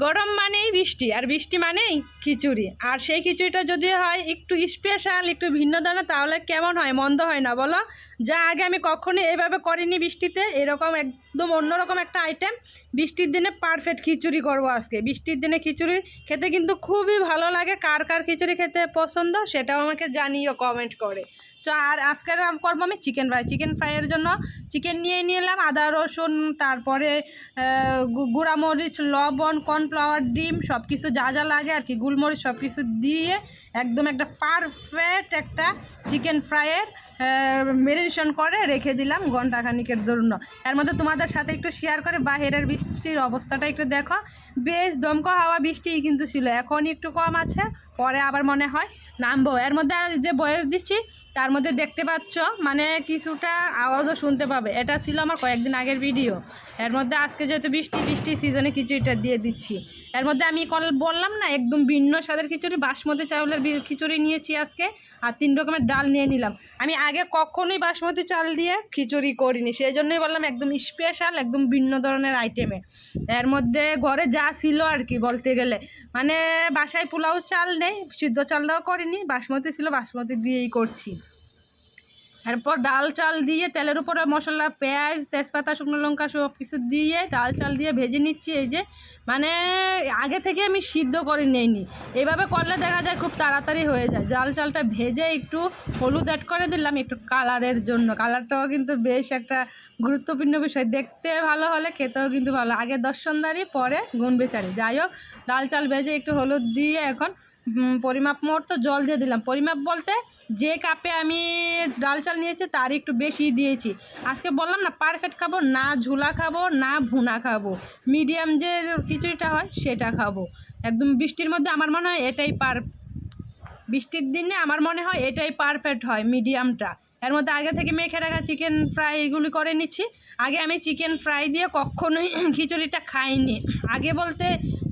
গরম মানেই বৃষ্টি, আর বৃষ্টি মানেই খিচুড়ি। আর সেই খিচুড়িটা যদি হয় একটু স্পেশাল একটু ভিন্ন ধরনের, তাহলে কেমন হয়? মন্দ হয় না, বলো? যা আগে আমি কখনোই এভাবে করিনি বৃষ্টিতে, এরকম একদম অন্যরকম একটা আইটেম বৃষ্টির দিনে পারফেক্ট খিচুড়ি করব আজকে। বৃষ্টির দিনে খিচুড়ি খেতে কিন্তু খুবই ভালো লাগে। কার কার খিচুড়ি খেতে পছন্দ সেটাও আমাকে জানিও কমেন্ট করে। তো আর আজকের করব আমি চিকেন ফ্রাই চিকেন ফ্রাইয়ের জন্য চিকেন নিয়ে এলাম আদা, রসুন, তারপরে গুঁড়ামরিচ, লবণ কর্নফ্লাওয়ার ডিম সব কিছু যা যা লাগে আর কি গুলমরিচ সব কিছু দিয়ে একদম একটা পারফেক্ট একটা চিকেন ফ্রাইয়ের মেরিনেশন করে রেখে দিলাম ঘন্টাখানিকের জন্য। এর মধ্যে তোমাদের সাথে একটু শেয়ার করে বাইরের বৃষ্টির অবস্থাটা একটু দেখো। বেশ দমকা হাওয়া বৃষ্টি কিন্তু ছিল এখন একটু কম আছে, পরে আবার মনে হয় নামবো। এর মধ্যে যে বয়স দিচ্ছি, তার মধ্যে দেখতে পাচ্ছ মানে কিছুটা আওয়াজও শুনতে পাবে। এটা ছিল আমার কয়েকদিন আগের ভিডিও এর মধ্যে আজকে যেহেতু বৃষ্টি বৃষ্টি সিজনে খিচুড়িটা দিয়ে দিচ্ছি। এর মধ্যে আমি কল বললাম না, একদম ভিন্ন স্বাদের খিচুড়ি, বাসমতি, চাউলের খিচুড়ি নিয়েছি আজকে, আর তিন রকমের ডাল নিয়ে নিলাম। আমি আগে কখনোই বাসমতি চাল দিয়ে খিচুড়ি করিনি সেই জন্যই বললাম একদম স্পেশাল একদম ভিন্ন ধরনের আইটেমে এর মধ্যে ঘরে যা ছিল আর কি বলতে গেলে। মানে বাসায় পোলাও চাল নেই, সিদ্ধ চাল দেওয়া করিনি, বাসমতি ছিল, বাসমতি দিয়েই করছি। এরপর ডাল চাল দিয়ে তেলের উপরে মশলা, পেঁয়াজ, তেজপাতা, শুকনো লঙ্কা সব কিছু দিয়ে ডাল চাল দিয়ে ভেজে নিচ্ছি। এই যে মানে আগে থেকে আমি সিদ্ধ করে নিইনি। এইভাবে করলে দেখা যায় খুব তাড়াতাড়ি হয়ে যায়। ডাল চালটা ভেজে একটু হলুদ অ্যাড করে দিলাম, একটু কালারের জন্য। কালারটাও কিন্তু বেশ একটা গুরুত্বপূর্ণ বিষয়। দেখতে ভালো হলে খেতেও কিন্তু ভালো। আগে দর্শনদারি পরে গুণ বেচারি। যাই হোক, ডাল চাল ভেজে একটু হলুদ দিয়ে এখন পরিমাপ তো জল দিয়ে দিলাম। পরিমাপ বলতে যে কাপে আমি ডাল চাল নিয়েছি তার একটু বেশি দিয়েছি। আজকে বললাম না পারফেক্ট খাব, না ঝুলা খাব, না ভুনা খাব। মিডিয়াম যে খিচুড়িটা হয় সেটা খাব। একদম বৃষ্টির মধ্যে আমার মনে হয় এটাই পার বৃষ্টির দিনে আমার মনে হয় এটাই পারফেক্ট হয় মিডিয়ামটা এর মধ্যে আগে থেকে মেখে রাখা চিকেন ফ্রাই এগুলি করে নিচ্ছি। আগে আমি চিকেন ফ্রাই দিয়ে কখনোই খিচুড়িটা খাইনি। আগে বলতে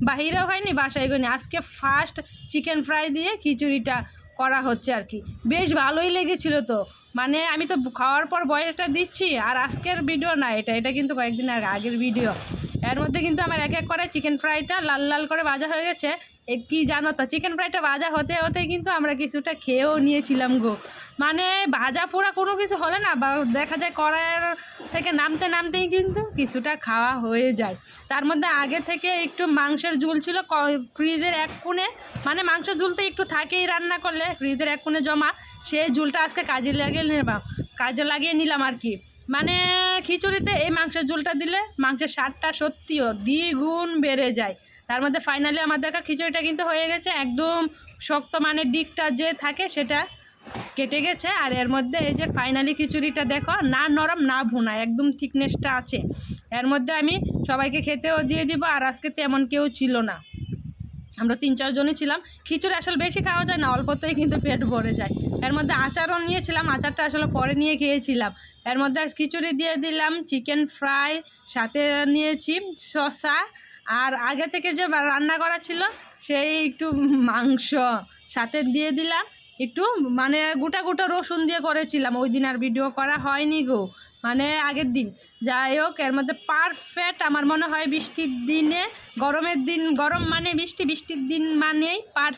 বাহিরেও হয়নি, বাসায় করিনি আজকে ফার্স্ট চিকেন ফ্রাই দিয়ে খিচুড়িটা করা হচ্ছে আর কি। বেশ ভালোই লেগেছিল তো। মানে আমি তো খাওয়ার পর বয়সটা দিচ্ছি আর আজকের ভিডিও না এটা। এটা কিন্তু কয়েকদিন আগে আগের ভিডিও এর মধ্যে কিন্তু আমার এক এক করে চিকেন ফ্রাইটা লাল লাল করে ভাজা হয়ে গেছে। কি জানো তো? চিকেন ফ্রাইটা ভাজা হতে হতে কিন্তু আমরা কিছুটা খেয়েও নিয়েছিলাম গো। মানে ভাজা পোড়া কোনো কিছু হলে না বা দেখা যায় কড়াইয়ের থেকে নামতে নামতেই কিন্তু কিছুটা খাওয়া হয়ে যায়। তার মধ্যে আগে থেকে একটু মাংসের ঝুল ছিল ফ্রিজের এক কোণে মানে মাংসের ঝুল তো একটু থাকেই রান্না করলে, ফ্রিজের এক কোণে জমা। সেই ঝুলটা আজকে কাজে লাগিয়ে নিলাম, কাজে লাগিয়ে নিলাম আর কি। মানে খিচুড়িতে এই মাংসের ঝোলটা দিলে মাংসের স্বাদটা সত্যিও দ্বিগুণ বেড়ে যায়। তার মধ্যে ফাইনালি আমার দেখা খিচুড়িটা কিন্তু হয়ে গেছে, একদম শক্ত মানে দিকটা যে থাকে সেটা কেটে গেছে। আর এর মধ্যে এই যে ফাইনালি খিচুড়িটা দেখো, না নরম, না ভুনা, একদম থিকনেসটা আছে। এর মধ্যে আমি সবাইকে খেতেও দিয়ে দিব, আর আজকে তেমন কেউ ছিল না। আমরা তিন চারজনই ছিলাম। খিচুড়ি আসলে বেশি খাওয়া যায় না, অল্পতেই কিন্তু পেট ভরে যায়। এর মধ্যে আচারও নিয়েছিলাম, আচারটা আসলে পরে নিয়ে খেয়েছিলাম। এর মধ্যে খিচুড়ি দিয়ে দিলাম চিকেন ফ্রাই সাথে নিয়েছি শসা। আর আগে থেকে যে রান্না করা ছিল, সেই একটু মাংস। সাথে দিয়ে দিলাম, একটু মানে গোটা গোটা রসুন দিয়ে করেছিলাম। ওই দিন আর ভিডিও করা হয়নি গো। মানে আগের দিন। যাই হোক, এর মধ্যে পারফেক্ট আমার মনে হয় বৃষ্টির দিনে, গরমের দিন, গরম মানে বৃষ্টি, বৃষ্টির দিন মানেই পার